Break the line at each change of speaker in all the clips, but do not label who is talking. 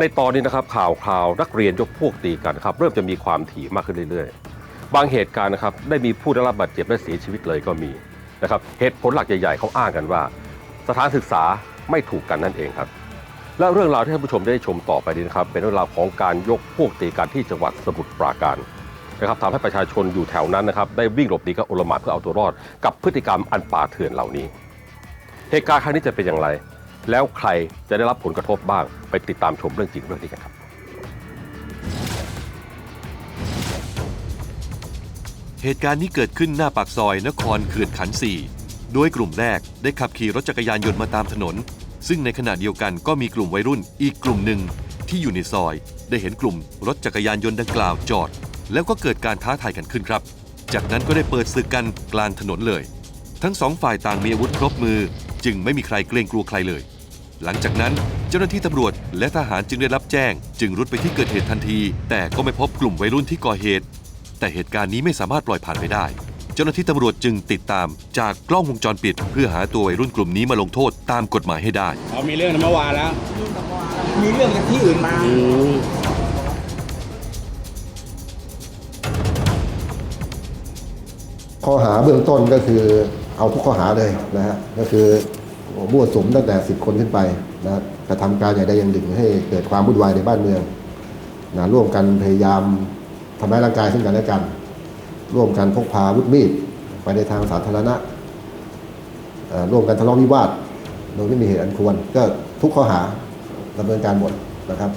ในตอนนี้นะครับข่าวคราวนักเรียนยกพวกตีกันครับเริ่มจะมีความถี่มากขึ้นเรื่อยๆ บางเหตุการณ์นะครับได้มีผู้ได้รับบาดเจ็บและเสียชีวิตเลยก็มีนะครับเหตุผลหลักใหญ่ๆเขาอ้างกันว่า สถานศึกษาไม่ถูกกันนั่นเองครับ และเรื่องราวที่ท่านผู้ชมได้ชมต่อไปนี้นะครับเป็นเรื่องราวของการยกพวกตีกันที่จังหวัดสมุทรปราการนะครับทำให้ประชาชนอยู่แถวนั้นนะครับได้วิ่งหลบหนีกับโอลหมานเพื่อเอาตัวรอด กับพฤติกรรมอันป่าเถื่อนเหล่านี้ เหตุการณ์ครั้งนี้จะเป็นอย่างไร แล้วใครจะได้รับผลกระทบบ้าง ไปติดตามชมเรื่องจริงเรื่องนี้กันครับ
เหตุการณ์นี้เกิดขึ้นหน้าปากซอยนครเขื่อนขันสี่โดยกลุ่มแรกได้ขับขี่รถจักรยานยนต์มาตามถนน ซึ่งในขณะเดียวกันก็มีกลุ่มวัยรุ่นอีกกลุ่มหนึ่งที่อยู่ในซอย ได้เห็นกลุ่มรถจักรยานยนต์ดังกล่าวจอด แล้วก็เกิดการท้าทายกันขึ้นครับ จากนั้นก็ได้เปิดศึกกันกลางถนนเลย ทั้งสองฝ่ายต่างมีอาวุธครบมือ จึงไม่มีใครเกรงกลัวใครเลย หลังจากนั้นเจ้าหน้าที่ตำรวจและทหารจึงได้รับแจ้ง จึงรุดไปที่เกิดเหตุทันที แต่ก็ไม่พบกลุ่มวัยรุ่นที่ก่อเหตุ แต่เหตุการณ์นี้ไม่สามารถปล่อยผ่านไปได้ เจ้าหน้าที่ตำรวจจึงติดตามจากกล้องวงจรปิด เพื่อหาตัววัยรุ่นกลุ่มนี้มาลงโทษตามกฎหมายให้ได้
เขามีเรื่องกันเมื่อวานแล้ว
มีเรื่องจากที่อื่นมา
ข้อหาเบื้องต้นก็คือเอาทุกข้อหาเลยนะฮะก็คือ มั่วสุมตั้งแต่ 10 คนขึ้นไปนะกระทำการอย่างใดอย่างหนึ่งให้เกิดความวุ่นวายในบ้านเมืองนะร่วมกันพยายามทำร้ายร่างกายซึ่งกันและกัน ร่วมกันพกพาวุธมีดไปในทางสาธารณะร่วมกันทะเลาะวิวาทโดยไม่มีเหตุอันควร ก็ทุกข้อหาดำเนินการหมดนะครับ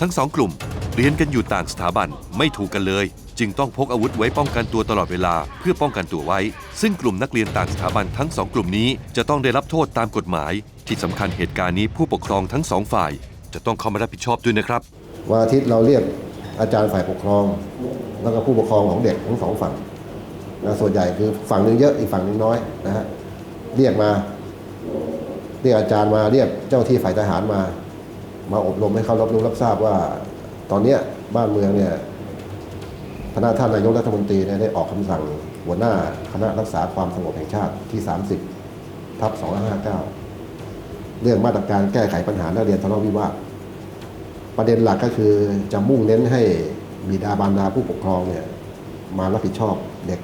ทั้งสองกลุ่มเรียนกันอยู่ต่างสถาบันไม่ถูกกันเลย จึงต้องพกอาวุธไว้ป้องกันตัวตลอดเวลาเพื่อป้องกันตัวไว้ ซึ่งกลุ่มนักเรียนต่างสถาบันทั้งสองกลุ่มนี้จะต้องได้รับโทษตามกฎหมาย ที่สำคัญเหตุการณ์นี้ผู้ปกครองทั้งสองฝ่าย จะต้องเข้ามารับผิดชอบด้วยนะครับ
วันอาทิตย์เราเรียกอาจารย์ฝ่ายปกครอง แล้วก็ผู้ปกครองของเด็กทั้งสองฝั่งนะส่วนใหญ่คือฝั่งหนึ่งเยอะอีกฝั่งหนึ่งน้อยนะฮะเรียกมาเรียกอาจารย์มาเรียกเจ้าที่ฝ่ายทหารมา มาอบรมให้เขารับรู้รับทราบว่า ตอนเนี้ยบ้านเมืองเนี่ย คณะท่านนายกรัฐมนตรีได้ออกคำสั่งหัวหน้าคณะรักษาความสงบแห่งชาติที่ 30ทับ2559 เรื่องมาตรการแก้ไขปัญหานักเรียนทะเลาะวิวาทประเด็นหลักก็คือจะมุ่งเน้นให้บิดาบารดาผู้ปกครองเนี่ยมารับผิดชอบเด็ก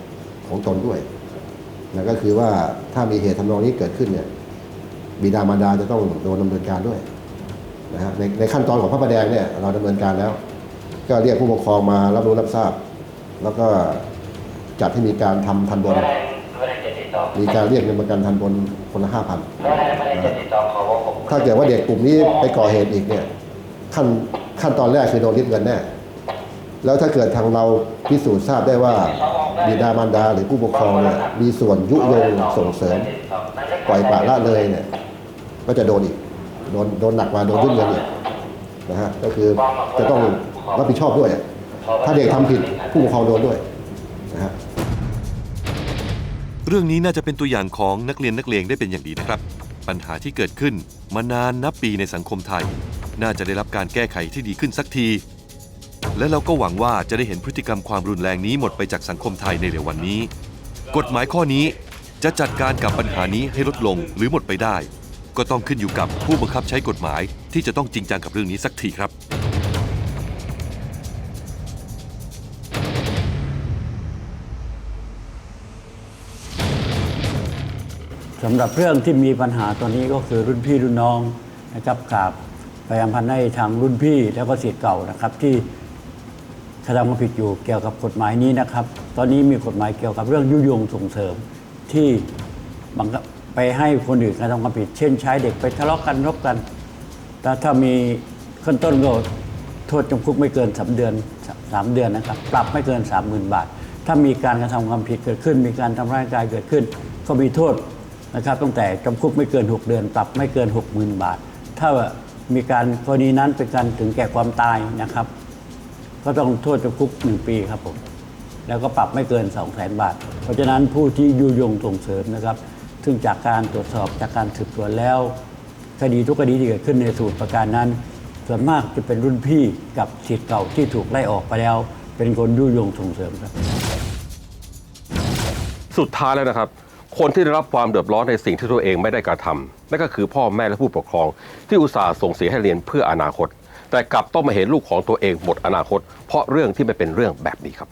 ของตนด้วยนั่นก็คือว่าถ้ามีเหตุทำนองนี้เกิดขึ้นเนี่ยบิดามารดาจะต้องโดนดำเนินการด้วยนะฮะในในขั้นตอนของพระประแดงเนี่ยเราดำเนินการแล้ว ก็เรียกผู้ปกครองมารับรู้รับทราบ แล้วก็จัดให้มีการทำทันบนมีการเรียกเงินประกันทันบนคนละห้าพันถ้าเกิดว่าเด็กกลุ่มนี้ไปก่อเหตุอีกเนี่ยขั้นขั้นตอนแรกคือโดนยึดเงินแน่แล้วถ้าเกิดทางเราพิสูจน์ทราบได้ว่าบิดามารดาหรือผู้ปกครองเนี่ยมีส่วนยุยงส่งเสริม ปล่อยปละละเลยเนี่ย ก็จะโดนอีกโดนโดนหนักกว่าโดนยึดเงินอีกนะฮะก็คือจะต้องรับผิดชอบด้วย ถ้าเด็กทำผิดผู้ปกครองโดนด้วยนะฮะ
เรื่องนี้น่าจะเป็นตัวอย่างของนักเรียนนักเลงได้เป็นอย่างดีนะครับ ปัญหาที่เกิดขึ้นมานานนับปีในสังคมไทย น่าจะได้รับการแก้ไขที่ดีขึ้นสักที และเราก็หวังว่าจะได้เห็นพฤติกรรมความรุนแรงนี้หมดไปจากสังคมไทยในเร็ววันนี้ กฎหมายข้อนี้จะจัดการกับปัญหานี้ให้ลดลงหรือหมดไปได้ ก็ต้องขึ้นอยู่กับผู้บังคับใช้กฎหมายที่จะต้องจริงจังกับเรื่องนี้สักทีครับ
สำหรับเรื่องที่มีปัญหาตอนนี้ก็คือรุ่นพี่รุ่นน้องนะครับกราบพยายามพันให้ทางรุ่นพี่แล้วก็ศิษย์เก่านะครับ ที่กระทำความผิดอยู่เกี่ยวกับกฎหมายนี้นะครับ ตอนนี้มีกฎหมายเกี่ยวกับเรื่องยุยงส่งเสริมที่บังคับไปให้คนอื่นกระทำความผิด เช่นใช้เด็กไปทะเลาะกันรบกัน แต่ถ้ามีขั้นต้นก็โทษจำคุกไม่เกินสามเดือนสามเดือนนะครับ ปรับไม่เกิน 3 0,000 บาท ถ้ามีการกระทำความผิดเกิดขึ้น มีการทำร้ายกายเกิดขึ้น ก็มีโทษ นะครับตั้งแต่จำคุกไม่เกิน 6 เดือนปรับไม่เกิน 60,000 บาท ถ้ามีการกรณีนั้นเป็นการถึงแก่ความตายนะครับ ก็ต้องโทษจำคุก 1 ปีครับผมแล้วก็ปรับไม่เกิน 2 0 0 0 0 0 บาท เพราะฉะนั้นผู้ที่ยุยงส่งเสริมนะครับ ซึ่งจากการตรวจสอบจากการสืบสวนแล้ว คดีทุกคดีที่เกิดขึ้นในสูตรประการนั้น ส่วนมากจะเป็นรุ่นพี่กับศิษย์เก่าที่ถูกไล่ออกไปแล้ว เป็นคนยุยงส่งเสริมครับ
สุดท้ายแล้วนะครับ คนที่ได้รับความเดือดร้อนในสิ่งที่ตัวเองไม่ได้กระทำนั่นก็คือพ่อแม่และผู้ปกครอง ที่อุตส่าห์ส่งเสียให้เรียนเพื่ออนาคต แต่กลับต้องมาเห็นลูกของตัวเองหมดอนาคต เพราะเรื่องที่ไม่เป็นเรื่องแบบนี้ครับ